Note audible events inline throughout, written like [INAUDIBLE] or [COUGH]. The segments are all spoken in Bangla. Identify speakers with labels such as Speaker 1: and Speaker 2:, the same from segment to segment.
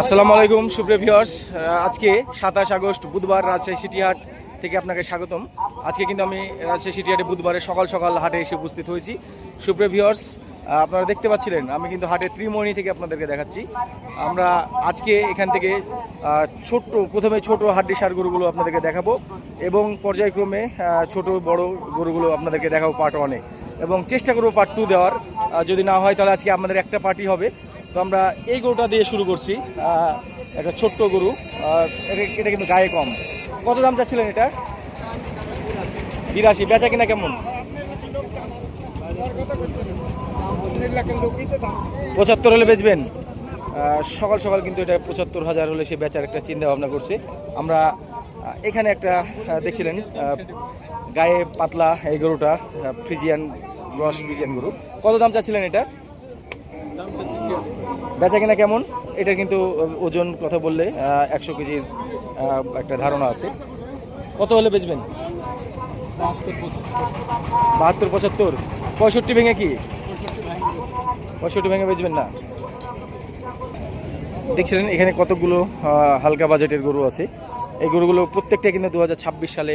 Speaker 1: আসসালামু আলাইকুম, সুপ্রিয় ভিউয়ার্স আজকে সাতাশ আগস্ট, বুধবার রাজশাহী সিটি হাট থেকে আপনাকে স্বাগতম। আজকে কিন্তু আমি রাজশাহী সিটি হাটে বুধবারে সকাল সকাল হাটে এসে উপস্থিত হয়েছি। সুপ্রিয় ভিউয়ার্স আপনারা দেখতে পাচ্ছিলেন, আমি কিন্তু হাটের ত্রিমোহনী থেকে আপনাদেরকে দেখাচ্ছি। আমরা আজকে এখান থেকে ছোট্ট, প্রথমে ছোট হাড্ডি সার গরুগুলো আপনাদেরকে দেখাবো এবং পর্যায়ক্রমে ছোট বড় গরুগুলো আপনাদেরকে দেখাবো পার্ট ওয়ানে এবং চেষ্টা করব পার্ট টু দেওয়ার। যদি না হয় তাহলে আজকে আমাদের একটা পার্টি হবে। তো আমরা এই গরুটা দিয়ে শুরু করছি একটা ছোট্ট গরু এটা- কিন্তু গায়ে কম। কত দাম চাচ্ছিলেন এটা? বিরাশি। বেচা কিনা কেমন? পঁচাত্তর হলে বেচবেন। সকাল সকাল কিন্তু এটা পঁচাত্তর হাজার হলে সে বেচার একটা চিন্তা ভাবনা করছে। আমরা এখানে একটা দেখছিলেন গায়ে পাতলা এই গরুটা ফ্রিজিয়ান রস ফ্রিজিয়ান গরু। কত দাম চাচ্ছিলেন এটা? বেচা কিনা কেমন? এটা কিন্তু ওজন কথা বললে একশো কেজির একটা ধারণা আছে। কত হলে বেচবেন? বাহাত্তর, পঁচাত্তর। পঁয়ষট্টি ভেঙে কি? পঁয়ষট্টি ভেঙে বেচবেন না। দেখছিলেন, এখানে কতগুলো হালকা বাজেটের গরু আছে। এই গরুগুলো প্রত্যেকটা কিন্তু দু হাজার ছাব্বিশ সালে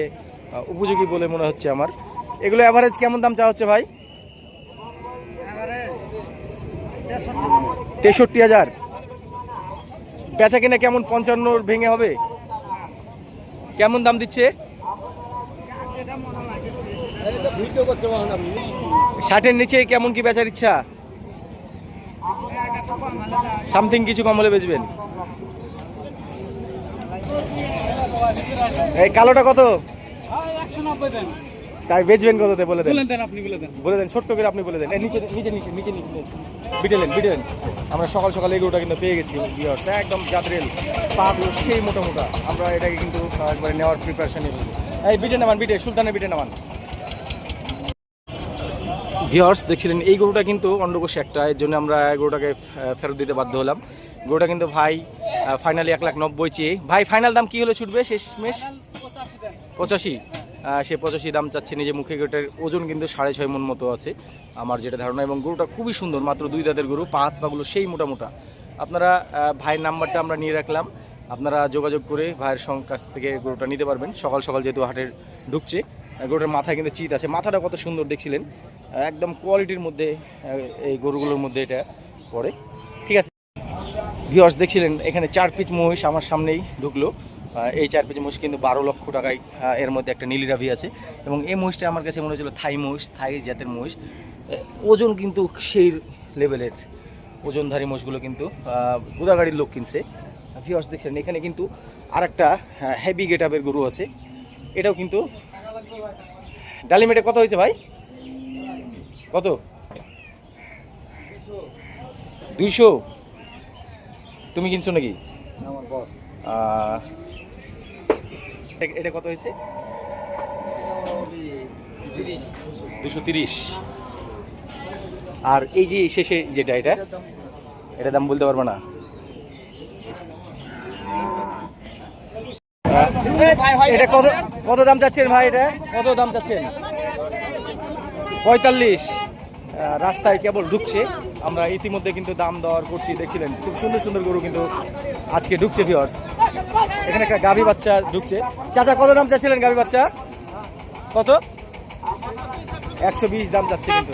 Speaker 1: উপযোগী বলে মনে হচ্ছে আমার। এগুলো অ্যাভারেজ কেমন দাম চা হচ্ছে ভাই? তেষট্টি হাজার। বেচা কিনা কেমন? পঞ্চান্নর ভেঙে হবে। কেমন দাম দিচ্ছে? ষাটের নিচে কেমন কি বেচার ইচ্ছা? সামথিং কিছু কম হলে বেচবেন। এই কালোটা কত? তাই বেচবেন কততে বলে দেন। বলে দেন ছোট্ট করে আপনি বলে দেন। নিচে নিচে নিচে নিচে নিচে। বিটেলেন বিটেলেন আমরা সকাল সকাল এগুলোটা কিন্তু পেয়ে গেছি ভিউয়ার্স একদম জাদরেল পাগুলো সেই মোটা মোটা। আমরা এটাকে কিন্তু একবারে নেওয়ার প্রিপারেশন এই বিটে নামান বিটে সুলতানের বিটে নামান। ভিউয়ার্স দেখছিলেন এই গরুটা কিন্তু অন্ডকোষ একটা এর জন্য আমরা গরুটাকে ফেরত দিতে বাধ্য হলাম। গরুটা কিন্তু ভাই ফাইনালি এক লাখ নব্বই চেয়ে। ভাই ফাইনাল দাম কি হলে ছুটবে? শেষ মেশ পঁচাশি? সে পঁচাশি দাম চাচ্ছে নিজে মুখে গরুটার ওজন কিন্তু সাড়ে ছয় মন মতো আছে, আমার যেটা ধারণা। এবং গরুটা খুবই সুন্দর, মাত্র দুই দাঁতের গরু, পা, হাত পাগুলো সেই মোটা মোটা। আপনারা ভাইয়ের নাম্বারটা আমরা নিয়ে রাখলাম। আপনারা যোগাযোগ করে ভাইয়ের কাছ থেকে গরুটা নিতে পারবেন। সকাল সকাল যেহেতু হাটের ঢুকছে গরুটার মাথায় কিন্তু চিত আছে। মাথাটা কত সুন্দর দেখছিলেন। একদম কোয়ালিটির মধ্যে এই গরুগুলোর মধ্যে এটা পড়ে। ঠিক আছে। ভিউয়ার্স, দেখছিলেন, এখানে চার পিচ মহিষ আমার সামনেই ঢুকলো। এই চার পিচ মহিষ কিন্তু বারো লক্ষ টাকায় এর মধ্যে একটা নীলি রাভি আছে। এবং এই মহিষটা আমার কাছে মনে হচ্ছিল থাই মহিষ থাই জাতের মহিষ। ওজন কিন্তু সেই লেভেলের। ওজনধারী মোষগুলো কিন্তু গোদাগাড়ির লোক কিনছে। ভিউয়ার্স দেখছেন এখানে কিন্তু আর একটা হেভি গেট আপের গরু আছে। এটাও কিন্তু ডালিমেটে কত হয়েছে ভাই? কত? দুইশো। তুমি কিনছো নাকি?
Speaker 2: আমার বস
Speaker 1: আহ, এটা- কত হয়েছে? দুশো তিরিশ। আর এই যে শেষে যেটা এটা এটা দাম বলতে পারব না। এটা কত কত দাম চাচ্ছেন ভাই এটা? কত দাম চাচ্ছেন? পঁয়তাল্লিশ। রাস্তায় কেবল ঢুকছে। আমরা ইতিমধ্যে কিন্তু দাম দর করছি দেখছিলেন। খুব সুন্দর সুন্দর গরু কিন্তু আজকে ঢুকছে ভিওর্স এখানে একটা গাভী বাচ্চা ঢুকছে। চাচা কত দাম চাচ্ছিলেন গাভী বাচ্চা? কত? একশো বিশ দাম যাচ্ছে কিন্তু।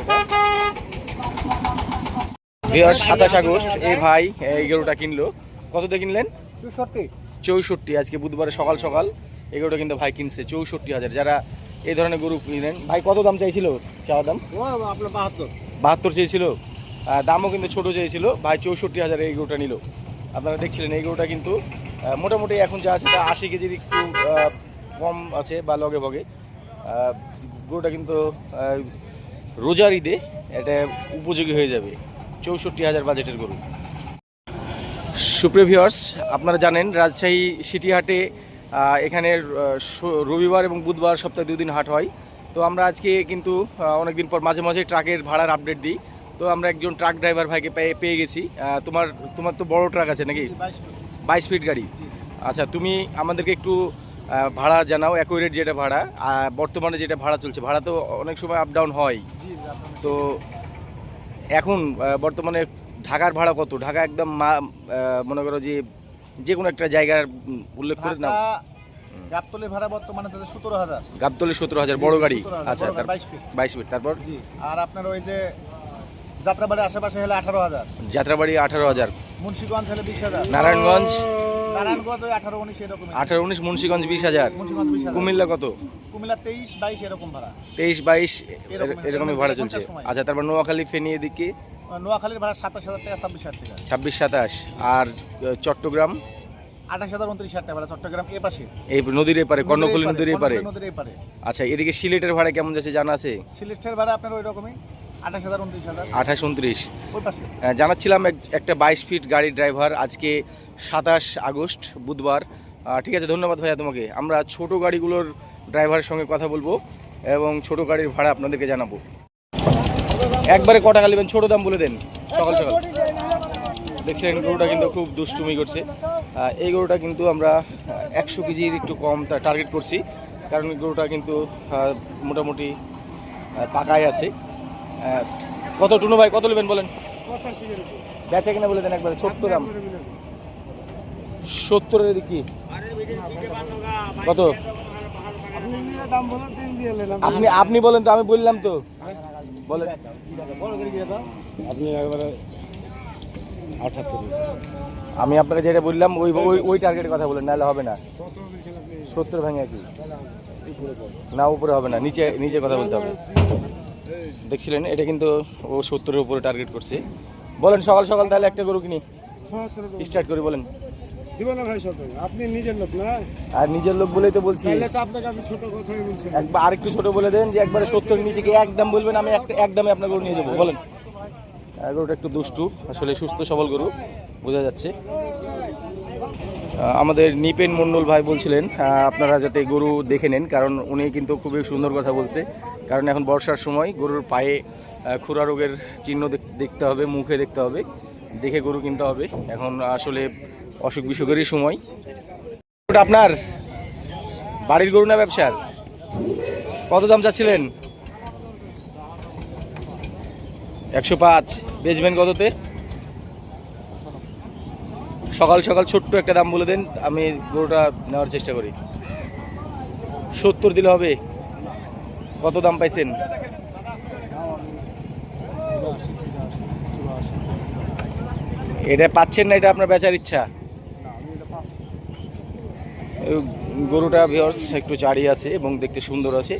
Speaker 1: সাতাশ আগস্ট এই ভাই এই গরুটা কিনলো। কত দিয়ে কিনলেন?
Speaker 2: চৌষট্টি।
Speaker 1: চৌষট্টি আজকে বুধবারে সকাল সকাল এই গরুটা কিন্তু ভাই কিনছে চৌষট্টি হাজার। যারা এই ধরনের গরু কিনেন। ভাই কত দাম চাইছিল? চাওয়া দাম?
Speaker 2: আপনার বাহাত্তর।
Speaker 1: বাহাত্তর চেয়েছিল। দামও কিন্তু ছোট চেয়েছিল। ভাই চৌষট্টি হাজার এই গরুটা নিল। আপনারা দেখছিলেন এই গরুটা কিন্তু মোটামুটি এখন যা আছে তা আশি কেজির একটু কম আছে বা লগে ভগে। গরুটা কিন্তু রোজার ঈদে এটা উপযোগী হয়ে যাবে। চৌষট্টি হাজার বাজেটের গরু। সুপ্রিভিয়ার্স আপনারা জানেন রাজশাহী সিটি হাটে এখানে রবিবার এবং বুধবার সপ্তাহে দুই দিন হাট হয়। তো আমরা আজকে কিন্তু অনেক দিন পর মাঝে মাঝে ট্রাকের ভাড়ার আপডেট দিই। তো আমরা একজন ট্রাক ড্রাইভার ভাইকে পেয়ে পেয়ে গেছি। তোমার তোমার তো বড় ট্রাক আছে নাকি?
Speaker 2: বাইশ ফুট।
Speaker 1: গাড়ি। আচ্ছা তুমি আমাদেরকে একটু ভাড়া জানাও একই রেট যেটা ভাড়া আর বর্তমানে যেটা ভাড়া চলছে। ভাড়া তো অনেক সময় আপ ডাউন হয়। তো এখন বর্তমানে ঢাকার ভাড়া কত? ঢাকা একদম মা- মনে করো যে যে কোনো একটা জায়গার উল্লেখ করে নাও।
Speaker 2: গাবতলি ভাড়া বর্তমানে তাদের সতেরো হাজার।
Speaker 1: গাবতলি সতেরো হাজার বড় গাড়ি। আচ্ছা
Speaker 2: বড় গাড়ি,
Speaker 1: তার
Speaker 2: 22 ফিট।
Speaker 1: বাইশ ফিট তারপর?
Speaker 2: জি আর আপনার ওই যে আশেপাশে হলে আঠারো হাজার।
Speaker 1: যাত্রাবাড়ি আঠারো হাজার।
Speaker 2: মুন্সিগঞ্জ হলে বিশ হাজার।
Speaker 1: নারায়ণগঞ্জ?
Speaker 2: নারায়ণগঞ্জ ওই আঠারো উনিশ এরকম
Speaker 1: আঠারো উনিশ মুন্সিগঞ্জ বিশ হাজার। কুমিল্লা কত?
Speaker 2: কুমিল্লা তেইশ বাইশ এরকম ভাড়া।
Speaker 1: তেইশ বাইশ এরকমই ভাড়া চলছে। আচ্ছা তারপর নোয়াখালী ফেনী এদিকে?
Speaker 2: নোয়াখালীর ভাড়া সাতাশ হাজার টাকা ছাব্বিশ হাজার টাকা।
Speaker 1: ছাব্বিশ সাতাশ। আর চট্টগ্রাম?
Speaker 2: আঠাশ হাজার উনত্রিশ হাজার টাকা ভাড়া চট্টগ্রাম এ পাশে।
Speaker 1: এই নদীর এপারে কর্ণফুলী নদীর এপারে?
Speaker 2: নদীর এপারে।
Speaker 1: আচ্ছা এদিকে সিলেটের ভাড়া কেমন যাচ্ছে জানা আছে?
Speaker 2: সিলেস্টের ভাড়া আপনার ওই রকমই আঠাশ হাজার উনত্রিশ হাজার।
Speaker 1: আঠাশ উনত্রিশ।
Speaker 2: ওই পাশে।
Speaker 1: জানাচ্ছিলাম এক- একটা বাইশ ফিট গাড়ির ড্রাইভার আজকে সাতাশ আগস্ট বুধবার। ঠিক আছে ধন্যবাদ ভাইয়া তোমাকে। আমরা ছোট গাড়িগুলোর ড্রাইভারের সঙ্গে কথা বলব এবং ছোট গাড়ির ভাড়া আপনাদেরকে জানাব। একবারে কটা নেবেন ছোট দাম বলে দেন। সকাল সকাল। দেখছেন গরুটা কিন্তু খুব দুষ্টুমি করছে। এই গরুটা কিন্তু আমরা একশো কেজির একটু কম টার্গেট করছি। কারণ এই গরুটা কিন্তু মোটামুটি পাকায় আছে। কত টুনু ভাই কত নেবেন বলেন? বেচা কিনা বলে দেন একবারে ছোট্ট দাম। সত্তরের দিকে কত? আপনি আপনি বলেন তো আমি বললাম তো। বলেন।
Speaker 2: আপনি একবারে আঠাত্তর
Speaker 1: আমি আপনাকে যেটা বললাম ওই ওই ওই টার্গেটের কথা বলেন নাহলে হবে না। সত্তর ভাঙে কি? না উপরে হবে না নিচে নিচে কথা বলতে হবে। দেখছিলেন এটা কিন্তু ও সত্তরের উপরে টার্গেট করছে। বলেন সকাল সকাল তাহলে একটা গরু কিনি। স্টার্ট করি বলেন।
Speaker 2: দিব না ভাই সত আপনি নিজের লোক না?
Speaker 1: আর নিজের লোক বলেই তো বলছি।
Speaker 2: তাহলে তো আপনাকে আমি ছোট কথাই বলছি।
Speaker 1: একবার ছোট বলে দেন যে একবারে সত্তর নিচে একদম বলবেন আমি একটা একদমে আপনার গরু নিয়ে যাব। বলেন। গরুটা একটু দুষ্টু আসলে সুস্থ সবল গরু বোঝা যাচ্ছে। আমাদের নিপেন মণ্ডল ভাই বলছিলেন আপনারা যাতে গরু দেখে নেন কারণ উনি কিন্তু খুবই সুন্দর কথা বলছে। কারণ এখন বর্ষার সময় গরুর পায়ে খুরা রোগের চিহ্ন দেখতে হবে মুখে দেখতে হবে দেখে গরু কিনতে হবে। এখন আসলে অসুখ বিসুখেরই সময়। আপনার বাড়ির গরু না ব্যবসার? কত দাম চাচ্ছিলেন? একশো পাঁচ। বেচবেন কততে? সকাল সকাল ছোট্ট একটা দাম বলে দেন, আমি গরুটা নেওয়ার চেষ্টা করি। সত্তর দিলে হবে। কত দাম পাইছেন? এটা পাচ্ছেন না, এটা আপনার বেচার ইচ্ছা। গরুটা ভিওর্স একটু চাড়ি আছে এবং দেখতে সুন্দর আছে।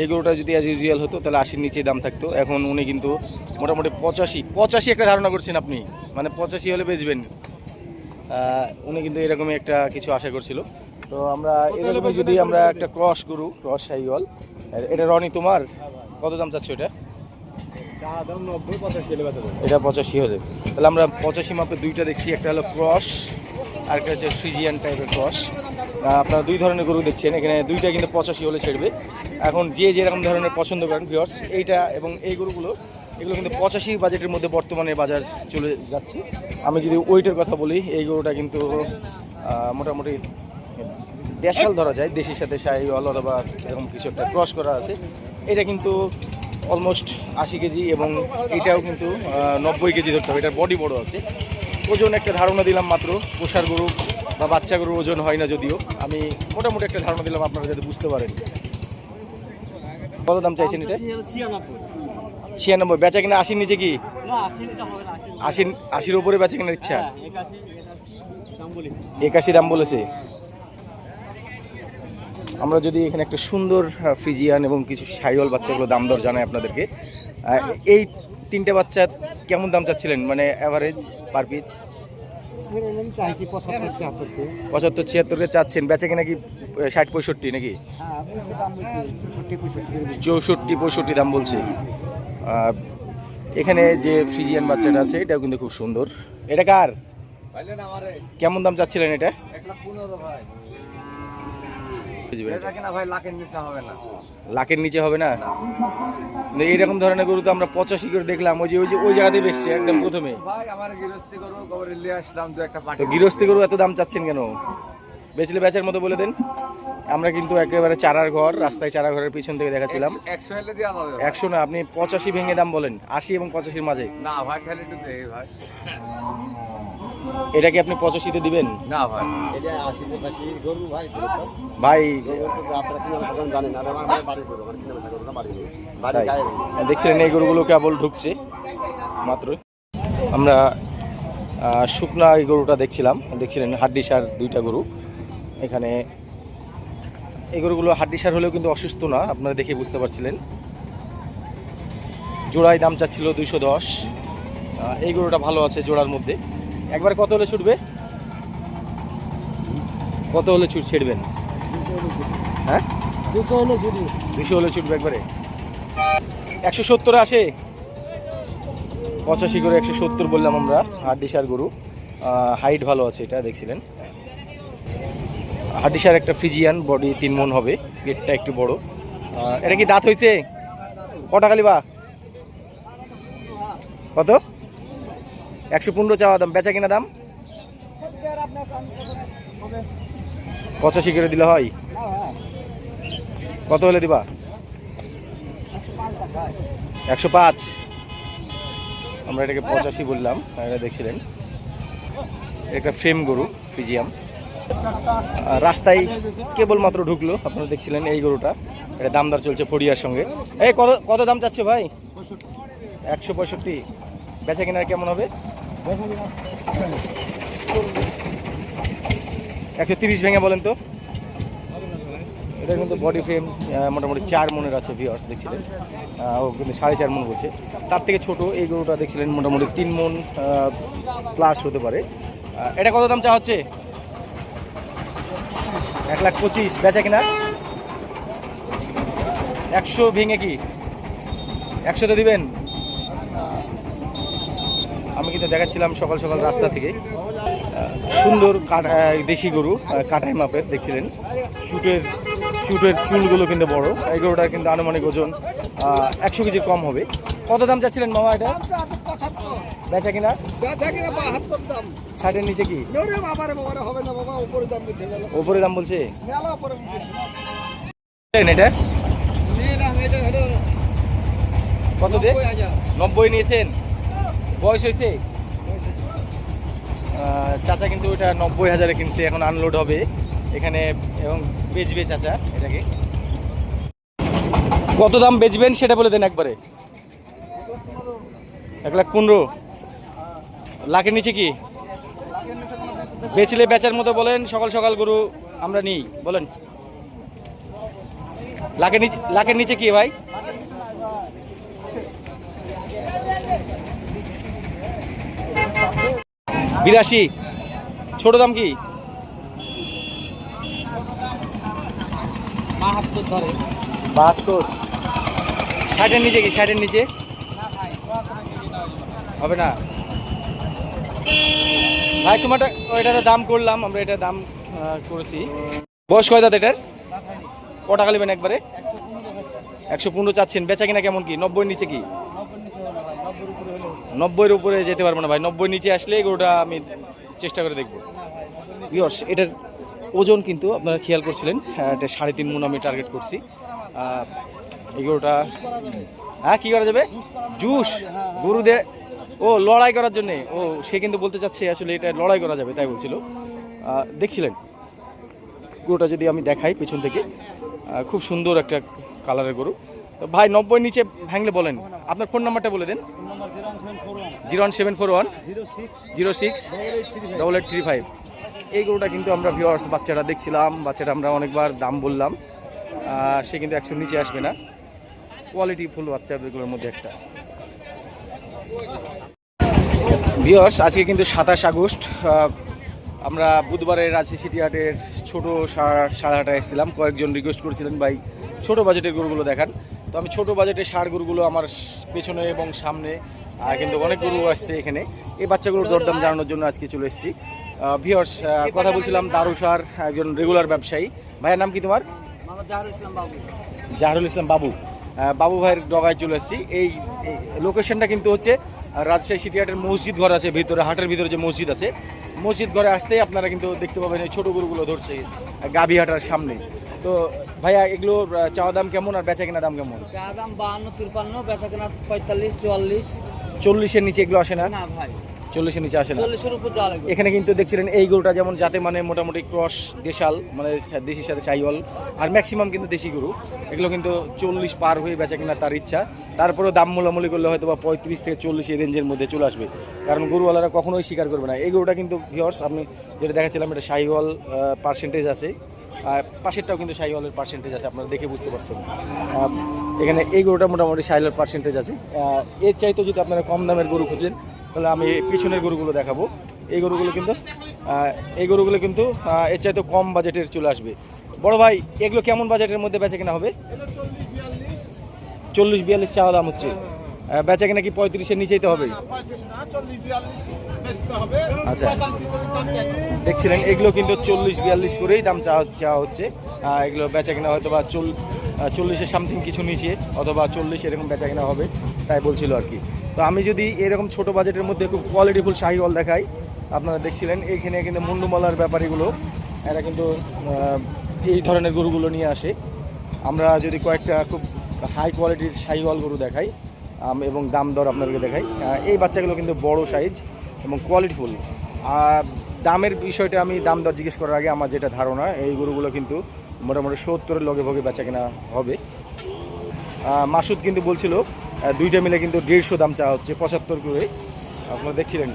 Speaker 1: এই গরুটা যদি অ্যাজ ইউজুয়াল হতো তাহলে আশির নিচে দাম থাকতো। এখন উনি কিন্তু মোটামুটি পঁচাশি পঁচাশি একটা ধারণা করছেন আপনি মানে পঁচাশি হলে বেচবেন। উনি কিন্তু এরকমই একটা কিছু আশা করছিল। তো আমরা এরকমই যদি আমরা একটা ক্রস গরু ক্রস সাইওয়াল এটা রনি তোমার? কত দাম চাচ্ছ এটা? এটা পঁচাশি হলে। তাহলে আমরা পঁচাশি মাপে দুইটা দেখছি একটা হলো ক্রস আর একটা হচ্ছে ফ্রিজিয়ান টাইপের ক্রস আপনারা দুই ধরনের গরু দেখছেন। এখানে দুইটা কিন্তু পঁচাশি হলে ছেড়বে। এখন যে যেরকম ধরনের পছন্দ করেন ভিওর্স এইটা এবং এই গরুগুলো, এগুলো কিন্তু পঁচাশি বাজেটের মধ্যে বর্তমানে বাজার চলে যাচ্ছে। আমি যদি ওইটার কথা বলি, এই গরুটা কিন্তু মোটামুটি দেশাল ধরা যায়। দেশের সাথে সাইওয়াল অথবা এরকম কিছু একটা ক্রস করা আছে। এটা কিন্তু অলমোস্ট আশি কেজি এবং এটাও কিন্তু নব্বই কেজি ধরতে হবে। এটার বডি বড় আছে। ওজন একটা ধারণা দিলাম মাত্র। পোষার গরু বা বাচ্চা গরুর ওজন হয় না যদিও, আমি মোটামুটি একটা ধারণা দিলাম আপনারা যাতে বুঝতে পারেন। কত দাম চাইছেন এটা? ছিয়ানব্বই। বেচা কিনা আশির নিচে কি? আশি আশির উপরে বেচা কেনার ইচ্ছা? একাশি দাম বলেছে। আমরা যদি এখানে একটা সুন্দর ফিজিয়ান এবং কিছু সাইওয়াল বাচ্চাগুলো দাম দর জানাই আপনাদেরকে। এই তিনটে বাচ্চা কেমন দাম চাচ্ছিলেন? মানে অ্যাভারেজ পার পিচ
Speaker 2: পঁচাত্তর ছিয়াত্তরকে
Speaker 1: চাচ্ছেন। বেচে কিনা কি ষাট পঁয়ষট্টি নাকি? চৌষট্টি পঁয়ষট্টি দাম বলছে। এখানে যে ফ্রিজিয়ান বাচ্চাটা আছে এটাও কিন্তু খুব সুন্দর। এটা কার? কেমন দাম চাচ্ছিলেন এটা?
Speaker 2: এক লাখ পনেরো ভাই
Speaker 1: বুঝবেন
Speaker 2: এটা কিনা ভাই লাখের নিচে হবে না।
Speaker 1: এইরকম ধরনের গরু তো আমরা পঁচাশি করে দেখলাম। ওই যে ওই যে ওই জায়গাতেই বেসছে একদম প্রথমে।
Speaker 2: গৃহস্থী
Speaker 1: তো গরু এত দাম চাচ্ছেন কেন? বেচলে বেচার মতো বলে দেন। আমরা কিন্তু একেবারে চারার ঘর রাস্তায় চারা ঘরের পিছন থেকে দেখাচ্ছিলাম।
Speaker 3: একশো
Speaker 1: না আপনি পঁচাশি ভেঙে দাম বলেন। আশি এবং পঁচাশির মাঝে।
Speaker 3: না ভাই একটু ভাই।
Speaker 1: এটা কি আপনি পঁচাশিতে দিবেন?
Speaker 3: না ভাই।
Speaker 2: এটা আশি পঁচাশি গরু ভাই
Speaker 1: ভাই দেখছিলেন এই গরুগুলো কেবল ঢুকছে মাত্র আমরা শুকনা এই গরুটা দেখছিলাম। দেখছিলেন হাড্ডি সার দুইটা গরু। এখানে এই গরুগুলো হাড্ডি সার হলেও কিন্তু অসুস্থ না আপনারা দেখে বুঝতে পারছিলেন। জোড়ায় দাম চাচ্ছিল দুইশো দশ। এই গরুটা ভালো আছে জোড়ার মধ্যে। একবার কত হলে ছুটবে? কত হলে ছুট ছেড়বেন? হ্যাঁ?
Speaker 2: দুশো হলো যদি
Speaker 1: দুশো হলে ছুটবে একবারে। একশো সত্তর আসে। পঁচাশি করে একশো সত্তর বললাম আমরা হাড্ডিসার গরু। হাইট ভালো আছে এটা দেখছিলেন? হাড্ডিসার একটা ফ্রিজিয়ান বডি তিন মন হবে গেটটা একটু বড়। এটা কি দাঁত হয়েছে কটা কালি বা? কত? একশো পনেরো চাওয়া দাম, বেচা কিনা দাম? পঁচাশি করে দিলে হয়। কত হলে দিবা? একশো পাঁচ। আমরা এটাকে পঁচাশি বললাম এটা দেখছিলেন। একটা ফ্রেম গরু ফিজিয়াম রাস্তায় কেবলমাত্র ঢুকলো, আপনারা দেখছিলেন এই গরুটা। এটা দামদার চলছে ফড়িয়ার সঙ্গে। এই, কত কত দাম চাচ্ছে ভাই? একশো পঁয়ষট্টি। বেচা কেনার কেমন হবে? একশো তিরিশ ভেঙে বলেন তো? এটা কিন্তু বডি ফ্রেম মোটামুটি চার মনের আছে ভিওর্স দেখছিলেন। ও কিন্তু সাড়ে চার মন বলছে। তার থেকে ছোট এই গরুটা দেখছিলেন, মোটামুটি তিন মন প্লাস হতে পারে। এটা কত দাম চা হচ্ছে? এক লাখ পঁচিশ, বেচা কিনা? একশো ভেঙে কি? একশোতে দিবেন? কিন্তু দেখাচ্ছিলাম সকাল সকাল রাস্তা থেকে সুন্দর দেশি গরু কাটাই মাপের, দেখছিলেন? চুটের চুটের চুলগুলো কিন্তু বড়। এই গরুটার কিন্তু আনুমানিক ওজন একশো কেজির কম হবে। কত দাম চাচ্ছিলেন মামা এটা? বেচা কিনা? ষাটের নিচে কি? ওপরে দাম বলছে? এটা। কত দিয়ে নব্বই নিয়েছেন। বয়স হয়েছে? চাচা কিন্তু ওটা নব্বই হাজারে কিনছে, এখন আনলোড হবে। এখানে এবং বেচবে চাচা এটাকে। কত দাম বেচবেন সেটা বলে দেন একবারে। এক লাখ পনেরো। লাখের নিচে কি? বেচলে বেচার মতো বলেন, সকাল সকাল গরু আমরা নিই, বলেন। লাখের নিচে লাখের নিচে কি ভাই? বিরাশি। ছোট দাম কি?
Speaker 2: বাহাত্তর
Speaker 1: ষাটের নিচে কি? ষাটের নিচে? হবে না। ভাই তোমারটা ওইটাতে দাম করলাম আমরা এটা দাম করেছি। বয়স কয় দাঁত এটার? কটা কালিবেন একবারে? একশো পনেরো চাচ্ছেন। বেচা কিনা কেমন কি? নব্বই নিচে কি? নব্বইয়ের উপরে যেতে পারব না ভাই। নব্বই নিচে আসলে গরুটা আমি চেষ্টা করে দেখব। ভিউয়ার্স এটার ওজন কিন্তু আপনারা খেয়াল করছিলেন এটা সাড়ে তিন মন আমি টার্গেট করছি। এই গরুটা হ্যাঁ কী করা যাবে? জুস গরুদের, ও, লড়াই করার জন্যে। ও, সে কিন্তু বলতে চাচ্ছে আসলে এটা লড়াই করা যাবে, তাই বলছিল। দেখছিলেন? গরুটা যদি আমি দেখাই পেছন থেকে খুব সুন্দর একটা কালারের গরু। ভাই, নব্বই নিচে ভাঙলে বলেন। আপনার ফোন নাম্বারটা বলে দেন। Zero one seven four one. Zero six. Double eight three five এই গরুটা কিন্তু আমরা ভিওয়ার্স বাচ্চাটা দেখছিলাম, বাচ্চাটা আমরা অনেকবার দাম বললাম। সে কিন্তু একশো নিচে আসবে না। কোয়ালিটি ফুল বাচ্চাগুলোর মধ্যে একটা। ভিওয়ার্স আজকে কিন্তু সাতাশ আগস্ট। আমরা বুধবারে রাঁচি সিটি হাটের ছোটো সাড়ে হাটে এসেছিলাম। কয়েকজন রিকোয়েস্ট করেছিলেন ভাই, ছোটো বাজেটের গরুগুলো দেখান। তো আমি ছোট বাজেটের সার গরুগুলো আমার পেছনে এবং সামনে কিন্তু অনেক গরু আসছে এখানে। এই বাচ্চাগুলোর দরদাম জানানোর জন্য আজকে চলে এসেছি। ভিওর্স কথা বলছিলাম দারুসার একজন রেগুলার ব্যবসায়ী। ভাইয়ের নাম কি তোমার? জাহরুল ইসলাম বাবু। বাবু। ভাইয়ের ডগায় চলে এসেছি। এই এই লোকেশনটা কিন্তু হচ্ছে রাজশাহী সিটি হাটের মসজিদ ঘর আছে ভিতরে হাটের ভিতরে যে মসজিদ আছে। মসজিদ ঘরে আসতেই আপনারা কিন্তু দেখতে পাবেন এই ছোটো গরুগুলো ধরছে গাভী হাটার সামনে। তো ভাইয়া এগুলো চাওয়া দাম কেমন আর বেচা কেনা দাম কেমন?
Speaker 4: চা দাম বাহান্ন বেচা কেনা পঁয়তাল্লিশ চুয়াল্লিশ।
Speaker 1: চল্লিশের নিচে এগুলো আসে না?
Speaker 4: না ভাই।
Speaker 1: চল্লিশের নিচে আসে না?
Speaker 4: চল্লিশের উপর যাওয়া লাগবে।
Speaker 1: এখানে কিন্তু দেখছিলেন এই গরুটা যেমন যাতে মানে মোটামুটি ক্রস দেশাল মানে দেশির সাথে সাইওয়াল আর ম্যাক্সিমাম কিন্তু দেশি গরু। এগুলো কিন্তু চল্লিশ পার হয়ে বেচা কিনা তার ইচ্ছা। তারপরেও দাম মূলামূলি করলে হয়তো বা পঁয়ত্রিশ থেকে চল্লিশ এই রেঞ্জের মধ্যে চলে আসবে। কারণ গরুওয়ালারা কখনোই স্বীকার করবে না। এই গরুটা কিন্তু ভিওর্স আপনি যেটা দেখাচ্ছিলাম এটা সাইওয়াল পার্সেন্টেজ আছে। পাশেরটাও কিন্তু সাইওয়ালের পার্সেন্টেজ আছে, আপনারা দেখে বুঝতে পারছেন। এখানে এই গরুটা মোটামুটি সাইওয়ালের পার্সেন্টেজ আছে। এর চাইতে যদি আপনারা কম দামের গরু খুঁজেন, তাহলে আমি পিছনের গরুগুলো দেখাবো। এই গরুগুলো কিন্তু এই গরুগুলো কিন্তু এর চাইতে কম বাজেটের চলে আসবে। বড় ভাই, এগুলো কেমন বাজেটের মধ্যে বেচা কেনা হবে? চল্লিশ বিয়াল্লিশ চাওয়া দাম হচ্ছে। বেচা কেনা কি পঁয়ত্রিশের নিচেই তো হবে? আচ্ছা। দেখছিলেন এগুলো কিন্তু চল্লিশ বিয়াল্লিশ করেই দাম চাওয়া চাওয়া হচ্ছে। এগুলো বেচা কেনা হয়তো বা চল চল্লিশের সামথিং কিছু নিচে অথবা চল্লিশ এরকম বেচা কেনা হবে তাই বলছিল আর কি। তো আমি যদি এরকম ছোট বাজেটের মধ্যে খুব কোয়ালিটিফুল শাহিওয়াল দেখাই আপনারা দেখছিলেন এইখানে কিন্তু মুন্ডুমালার ব্যাপারীগুলো এরা কিন্তু এই ধরনের গরুগুলো নিয়ে আসে। আমরা যদি কয়েকটা খুব হাই কোয়ালিটির শাহিওয়াল গরু দেখাই এবং দাম দর আপনাদেরকে দেখাই। এই বাচ্চাগুলো কিন্তু বড় সাইজ এবং কোয়ালিটিফুল আর দামের বিষয়টা আমি দাম দর জিজ্ঞেস করার আগে আমার যেটা ধারণা, এই গরুগুলো কিন্তু মোটামুটি সত্তরের লগে ভোগে বেচা কেনা হবে। মাসুদ কিন্তু বলছিল দুইটা মিলে কিন্তু দেড়শো দাম চাওয়া হচ্ছে, পঁচাত্তর করে। আপনারা দেখছিলেন।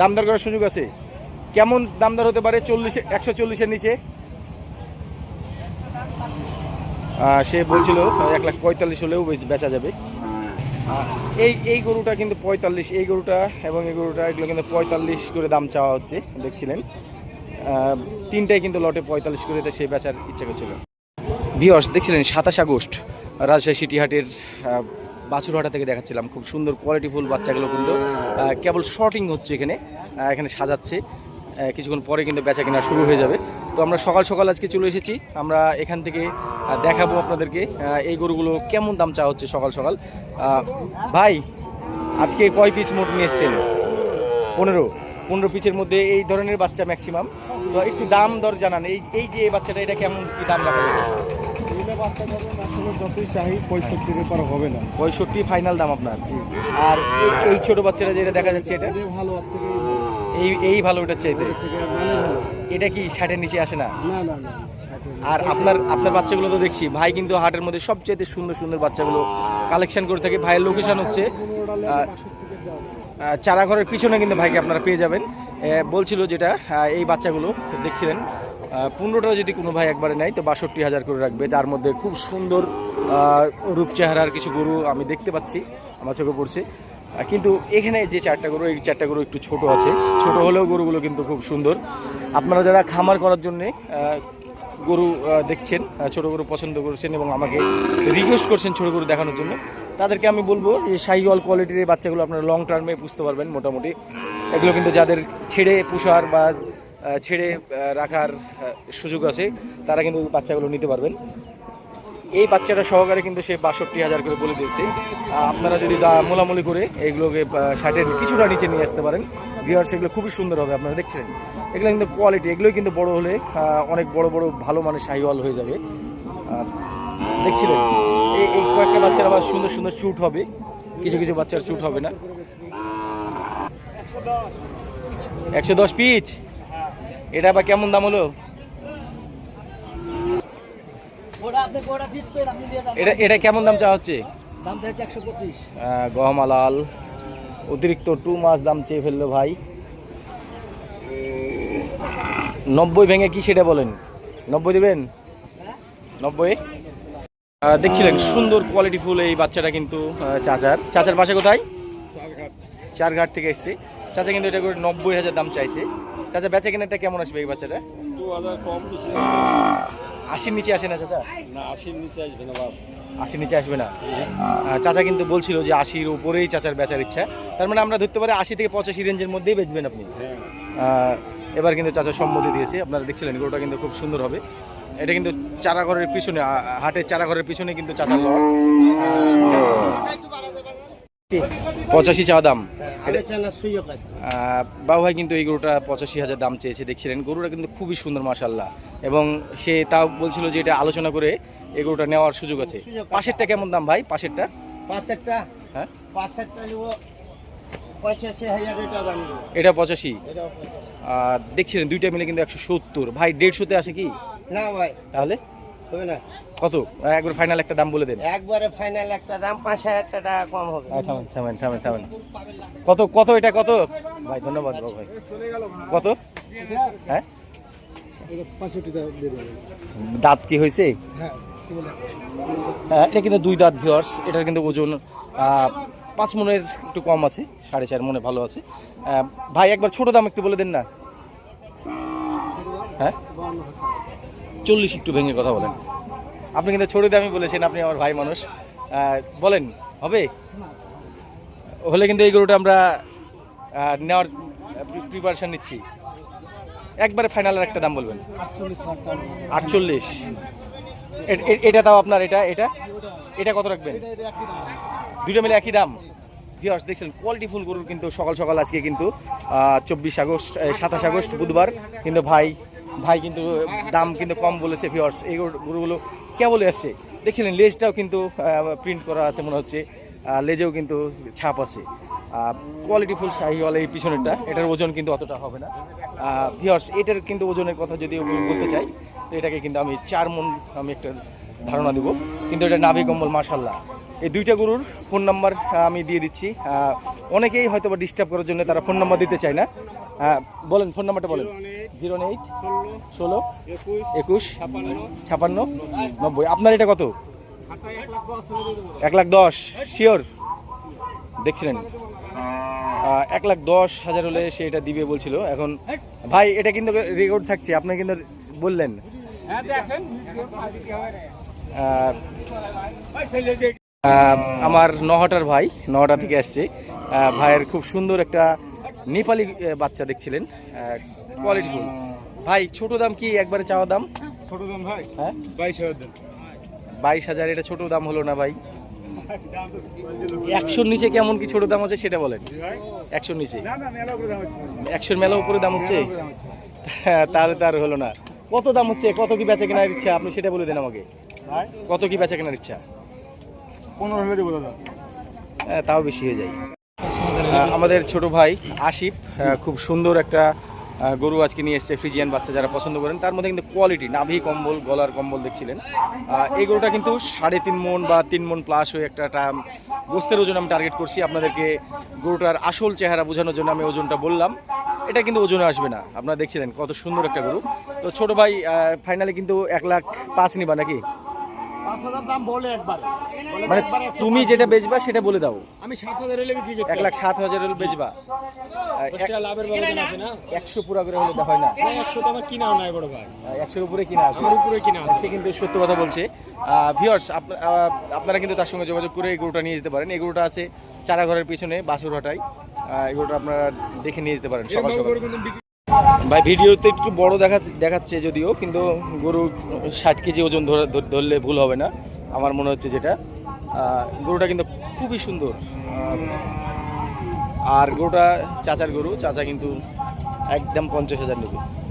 Speaker 1: দাম দর করার সুযোগ আছে? কেমন দাম দর হতে পারে? চল্লিশে, একশো চল্লিশের নিচে? সে বলছিল, এক লাখ পঁয়তাল্লিশ হলেও বেচা যাবে। এই এই গরুটা কিন্তু পঁয়তাল্লিশ, এই গরুটা এবং এই গরুটা, এগুলো কিন্তু পঁয়তাল্লিশ করে দাম চাওয়া হচ্ছে, দেখছিলেন। তিনটাই কিন্তু লটে পঁয়তাল্লিশ করে সে বেচার ইচ্ছা করছিল। ভিওর্স দেখছিলেন, সাতাশ আগস্ট, রাজশাহী সিটিহাটের বাছুরহাটা থেকে দেখাচ্ছিলাম। খুব সুন্দর কোয়ালিটিফুল বাচ্চাগুলো কিন্তু কেবল শর্টিং হচ্ছে এখানে এখানে সাজাচ্ছে। কিছুক্ষণ পরে কিন্তু বেচা কেনা শুরু হয়ে যাবে। তো আমরা সকাল সকাল আজকে চলে এসেছি। আমরা এখান থেকে দেখাবো আপনাদেরকে এই গরুগুলো কেমন দাম চা হচ্ছে সকাল সকাল। ভাই আজকে কয় পিস মোট নিয়ে এসছেন? পনেরো। পনেরো পিচের মধ্যে এই ধরনের বাচ্চা ম্যাক্সিমাম তো একটু দাম দর জানান এই এই যে এই বাচ্চাটা এটা কেমন কি দাম রাখা
Speaker 5: বাচ্চা আসলে যতই চাই পঁয়ষট্টির উপর হবে না।
Speaker 1: পঁয়ষট্টি ফাইনাল দাম আপনার। আর এই- ছোট বাচ্চাটা যেটা দেখা যাচ্ছে এটা?
Speaker 5: ভালো
Speaker 1: এই এই ভালো ওটার চাইতে। এটা কি ষাটের নিচে আসে না?
Speaker 5: না না না
Speaker 1: আর আপনার আপনার বাচ্চাগুলো তো দেখছি ভাই কিন্তু হাটের মধ্যে সবচেয়ে সুন্দর সুন্দর বাচ্চাগুলো কালেকশন করে থাকে। ভাইয়ের লোকেশন হচ্ছে আহ, চারাঘরের পিছনে কিন্তু ভাইকে আপনারা পেয়ে যাবেন। বলছিল যেটা এই বাচ্চাগুলো দেখছিলেন পনেরোটা যদি কোনো ভাই একবারে নেয় তো বাষট্টি হাজার করে রাখবে। তার মধ্যে খুব সুন্দর আহ, রূপ চেহারার কিছু গরু আমি দেখতে পাচ্ছি আমার চোখে পড়ছে। কিন্তু এখানে যে চারটা গরু, এই চারটা গরু একটু ছোট আছে। ছোট হলেও গরুগুলো কিন্তু খুব সুন্দর। আপনারা যারা খামার করার জন্যে গরু দেখছেন ছোট গরু পছন্দ করছেন এবং আমাকে রিকোয়েস্ট করছেন ছোট গরু দেখানোর জন্য, তাদেরকে আমি বলব যে শাহিওয়াল কোয়ালিটির বাচ্চাগুলো আপনারা লং টার্মে পুষতে পারবেন মোটামুটি। এগুলো কিন্তু যাদের ছেড়ে পুষার বা ছেড়ে রাখার সুযোগ আছে, তারা কিন্তু বাচ্চাগুলো নিতে পারবেন। এই বাচ্চাটা সহকারে কিন্তু সে বাষট্টি হাজার করে বলে দিয়েছে। আপনারা যদি মোলামুলি করে এইগুলোকে ষাটের কিছুটা নিচে নিয়ে আসতে পারেন। ভিওয়ার্স এগুলো খুবই সুন্দর হবে, আপনারা দেখছেন? এগুলো কিন্তু কোয়ালিটি এগুলোই কিন্তু বড় হলে অনেক বড় বড় ভালো মানের শাহিওয়াল হয়ে যাবে। দেখছিলেন? এই এই কয়েকটা বাচ্চার আবার সুন্দর সুন্দর চুট হবে। কিছু কিছু বাচ্চার চুট হবে না। একশো দশ পিচ? এটা আবার কেমন দাম হলো
Speaker 4: ওটা আপনি ওটা জিতবেন আপনি দিয়ে দাম
Speaker 1: এটা এটা কেমন দাম চাওয়া হচ্ছে?
Speaker 4: দাম চাইছে একশো পঁচিশ।
Speaker 1: আহ, গহমা লাল। অতিরিক্ত টু মাছ দাম চেয়ে ফেলল ভাই। নব্বই ভেঙে কি সেটা বলেন? নব্বই দেবেন? নব্বই? দেখছিলেন সুন্দর কোয়ালিটি ফুল এই বাচ্চাটা কিন্তু চাচার। চাচার বাসা কোথায়? চারঘাট থেকে এসছে। চাচা কিন্তু এটা করে নব্বই হাজার দাম চাইছে। চাচা বেচা কেনাটা কেমন আসবে এই বাচ্চাটা? আশির নিচে আসে না চাচা?
Speaker 5: না আশির নিচে আসবে না বাপ।
Speaker 1: আশির নিচে আসবে না? চাচা কিন্তু বলছিল যে আশির উপরেই চাচার বেচার ইচ্ছা। তার মানে আমরা ধরতে পারি আশি থেকে পঁচাশি রেঞ্জের মধ্যেই বেচবেন আপনি। আহ, এবার কিন্তু চাচা সম্মতি দিয়েছে। আপনারা দেখছিলেন গরুটা কিন্তু খুব সুন্দর হবে। এটা কিন্তু চারাঘরের পিছনে হাটের চারাঘরের পিছনে কিন্তু চাচার লট পঁচাশি চাওয়া দাম। বাবু ভাই কিন্তু এই গরুটা পঁচাশি হাজার দাম চেয়েছে দেখছিলেন। গরুটা কিন্তু খুবই সুন্দর মাসাল্লাহ এবং সে তাও বলছিল যে এটা আলোচনা করে এই গরুটা নেওয়ার সুযোগ আছে। পাশেরটা কেমন দাম ভাই? পাশেরটা?
Speaker 5: পাঁচেরটা
Speaker 1: হ্যাঁ?
Speaker 5: পাঁচেরটা নেব এটা
Speaker 1: পঁচাশি। আর দেখছিলেন দুইটা মিলে কিন্তু একশো সত্তর। ভাই দেড়শোতে আসে কি?
Speaker 5: না ভাই।
Speaker 1: তাহলে? কত? একবার ফাইনাল একটা দাম বলে দেন।
Speaker 5: একবারে ফাইনাল একটা দাম পাঁচ হাজার টাকা কম হবে।
Speaker 1: থামেন থামেন থামেন থামেন। কত কত এটা কত? ভাই ধন্যবাদ ভাই। কত? হ্যাঁ? দাঁত কি হয়েছে?
Speaker 5: হ্যাঁ
Speaker 1: হ্যাঁ, এটা কিন্তু দুই দাঁত ভিওর্স এটার কিন্তু ওজন পাঁচ মনের একটু কম আছে সাড়ে চার মনে ভালো আছে। ভাই একবার ছোট দাম একটু বলে দেন না। হ্যাঁ? চল্লিশ একটু ভেঙে কথা বলেন। আপনি কিন্তু ছোট দামি বলেছেন, আপনি আমার ভাই মানুষ। বলেন, হবে? হলে কিন্তু এই গরুটা আমরা নেওয়ার প্রিপারেশান নিচ্ছি। একবারে ফাইনালের একটা দাম বলবেন।
Speaker 5: আটচল্লিশ।
Speaker 1: এটা তাও আপনার, এটা এটা? এটা কত রাখবেন? দুটো মিলে একই দাম। ভিওর্স দেখছেন কোয়ালিটি ফুল গরুর কিন্তু সকাল সকাল আজকে কিন্তু চব্বিশ আগস্ট সাতাশ আগস্ট, বুধবার। কিন্তু ভাই ভাই কিন্তু দাম কিন্তু কম বলেছে ভিওর্স এই গরু- গরুগুলো কেবলই আসছে? দেখছিলেন, লেজটাও কিন্তু প্রিন্ট করা আছে মনে হচ্ছে। লেজেও কিন্তু ছাপ আছে। কোয়ালিটি ফুল শাহিওয়ালা এই পিছনেরটা, এটার ওজন কিন্তু অতটা হবে না। ভিওর্স এটার কিন্তু ওজনের কথা যদি বলতে চাই, তো এটাকে কিন্তু আমি চার মন আমি একটা ধারণা দিব। কিন্তু এটা নাভি কম্বল মার্শাল্লাহ এই দুইটা গরুর ফোন নাম্বার আমি দিয়ে দিচ্ছি। অনেকেই হয়তো বা ডিস্টার্ব করার জন্য তারা ফোন নাম্বার দিতে চায় না। আহ, বলেন ফোন নাম্বারটা বলেন। জিরো এইট ষোলো একুশ ছাপান্ন নব্বই। আপনার এটা কত? এক লাখ দশ শিওর? দেখছিলেন? এক লাখ দশ হাজার হলে সে এটা দিবে বলছিল। এখন ভাই এটা কিন্তু রেকর্ড থাকছে আপনি কিন্তু বললেন। আহ, আমার নহটার ভাই নহটা থেকে আসছে। ভাইয়ের খুব সুন্দর একটা নেপালি বাচ্চা দেখছিলেন কোয়ালিটিফুল ভাই ছোট দাম কি একবারে চাওয়া দাম?
Speaker 5: ছোট দাম ভাই
Speaker 1: হ্যাঁ?
Speaker 5: বাইশ হাজার দেন।
Speaker 1: বাইশ হাজার এটা ছোট দাম হলো না ভাই? [LAUGHS] একশোর নিচে কেমন কি ছোট দাম আছে সেটা বলেন। একশোর নিচে?
Speaker 5: দাম
Speaker 1: একশোর মেলা উপরে দাম হচ্ছে? হ্যাঁ, তাহলে তার হলো না। কত দাম হচ্ছে? কত কি বেচা কেনার ইচ্ছা? আপনি সেটা বলে দেন আমাকে। কত কি বেচা কেনার ইচ্ছা?
Speaker 5: পনেরো হলে দেবো দাদা
Speaker 1: হ্যাঁ, তাও বেশি হয়ে যায়। আমাদের ছোট ভাই আশিফ খুব সুন্দর একটা গরু আজকে নিয়ে এসেছে ফ্রিজিয়ান বাচ্চা যারা পছন্দ করেন, তার মধ্যে কিন্তু কোয়ালিটি নাভি কম্বল, গলার কম্বল দেখছিলেন। এই গরুটা কিন্তু সাড়ে তিন মন বা তিন মন প্লাস হয়ে একটা টা- গোস্তের ওজন আমি টার্গেট করছি আপনাদেরকে গরুটার আসল চেহারা বোঝানোর জন্য আমি ওজনটা বললাম। এটা কিন্তু ওজনে আসবে না, আপনারা দেখছিলেন কত সুন্দর একটা গরু। তো ছোট ভাই ফাইনালি কিন্তু এক লাখ পাঁচ নিবা নাকি?
Speaker 5: পাঁচ হাজার দাম বলে একবারে।
Speaker 1: মানে তুমি যেটা বেচবা সেটা বলে দাও।
Speaker 5: আমি সাত হাজার হলে বিক্রি
Speaker 1: এক লাখ সাত হাজার হলে বেচবা।
Speaker 5: লাভের ব্যবধান আছে না?
Speaker 1: একশো পুরা করে হলে হয় না।
Speaker 5: একশো তো আমার কিনাও নাই বড় ভাই।
Speaker 1: একশোর উপরে কিনা আছে।
Speaker 5: উপরে কিনা আছে।
Speaker 1: সে কিন্তু সত্য কথা বলছে। ভিওর্স আপনারা কিন্তু তার সঙ্গে যোগাযোগ করে এই গরুটা নিয়ে যেতে পারেন। এই গরুটা আছে চারাঘরের পিছনে বাসুরহাটায়। গরুটা আপনারা দেখে নিয়ে যেতে পারেন সকাল সকাল। ভাই, ভিডিওতে একটু বড় দেখা, দেখাচ্ছে যদিও, কিন্তু গরু ষাট কেজি ওজন ধরে- ধরলে ভুল হবে না। আমার মনে হচ্ছে যেটা। গরুটা কিন্তু খুবই সুন্দর। আর গরুটা চাচার গরু, চাচা কিন্তু একদম পঞ্চাশ হাজার নেবে।